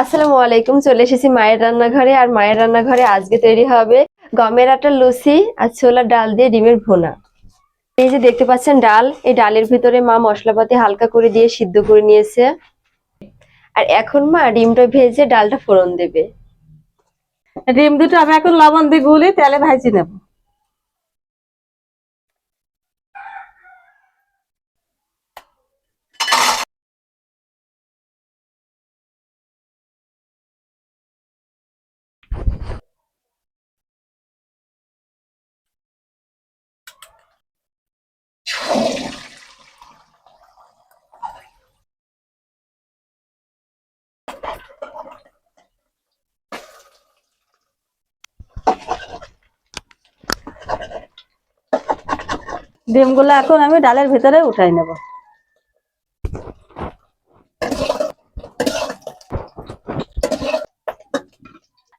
আসসালামু আলাইকুম, চলে এসেছি মায়ের রান্নাঘরে। আর মায়ের রান্নাঘরে আজকে তৈরি হবে গমের আটার লুচি আর ছোলার ডাল দিয়ে ডিমের ভোনা। এই যে দেখতে পাচ্ছেন ডাল, এই ডালের ভিতরে মা মশলাপাতি হালকা করে দিয়ে সিদ্ধ করে নিয়েছে। আর এখন মা ডিমটা ভেজে ডালটা ফোড়ন দেবে। ডিম দুটো আমি এখন লবণ দিয়ে গুলি তেলে ভাজি নেব। ডিমগুলো এখন আমি ডালের ভিতরে উঠাই নেব।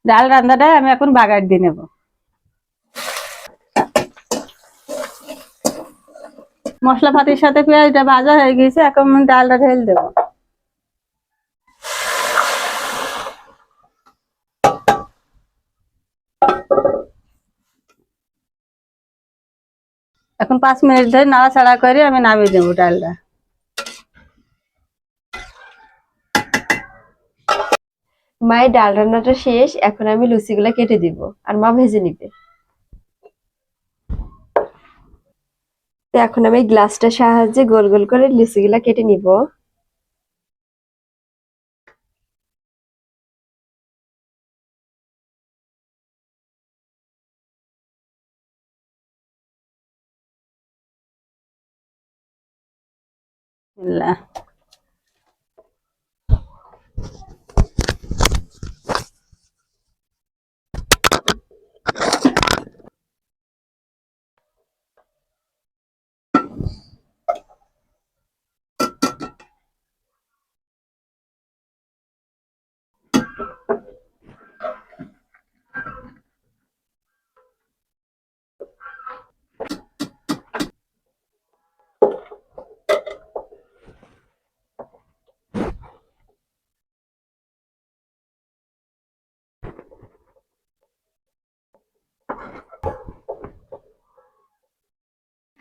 ডাল রান্নাটা আমি এখন বাগার দিয়ে নেব। মশলা পাতির সাথে পেঁয়াজটা ভাজা হয়ে গেছে, এখন ডালটা ঢেল দেবো। এখন পাঁচ মিনিট ধরে নাড়াচাড়া করে আমি নামিয়ে দেবো ডালটা। মায়ের ডাল রান্নাটা শেষ, এখন আমি লুচিগুলা কেটে দিব, আর মা ভেজে নিবে। এখন আমি গ্লাসটার সাহায্যে গোল গোল করে লুচিগুলা কেটে নিব। বিসমিল্লাহ।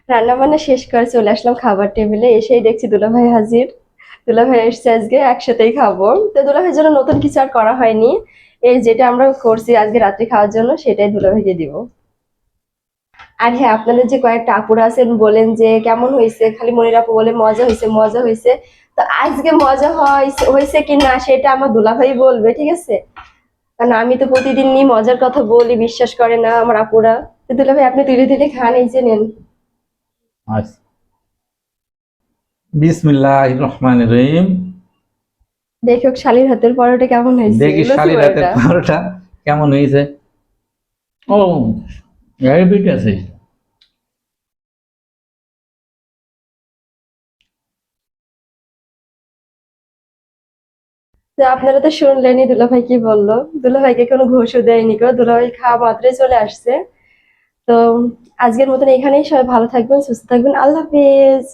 রান্না বান্না শেষ করে চলে আসলাম খাবার টেবিলে, এসেই দেখছি দুলাভাই হাজির। দুলাভাই এসছে আজকে, একসাথেই খাব। তো দুলা দুলাভাইয়ের জন্য নতুন কিছু আর করা হয়নি। এই যেটা আমরা করছি আজকে রাত্রে খাওয়ার জন্য, সেটাই দুলাভাইকে দিব। আর হ্যাঁ আপনাদের যে কয়েকটা আপুরা আছেন, বলেন যে কেমন হয়েছে? খালি মনির আপু বলে মজা হয়েছে মজা হয়েছে। তো আজকে মজা হয়েছে কি না, সেটা আমার দুলাভাই বলবে, ঠিক আছে? কারণ আমি তো প্রতিদিনই মজার কথা বলি, বিশ্বাস করে না আমার আপুরা। তো দুলাভাই, আপনি ধীরে ধীরে খান, এই যে নেন। আচ্ছা। বিসমিল্লাহ রহমান রহিম দেখো শালির হাতের পরোটা কেমন হয়েছে দেখি শালির হাতের পরোটা। কেমন হয়েছে। ও আছে। তো আপনারা তো শুনলেনই দুলাভাই কি বলল? দুলাভাইকে কোনো ঘুষও দেয়নি কেউ দুলাভাই খাওয়া মাত্রই চলে আসছে। তো আজকের মতন এখানেই সবাই ভালো থাকবেন সুস্থ থাকবেন। আল্লাহ হাফিজ।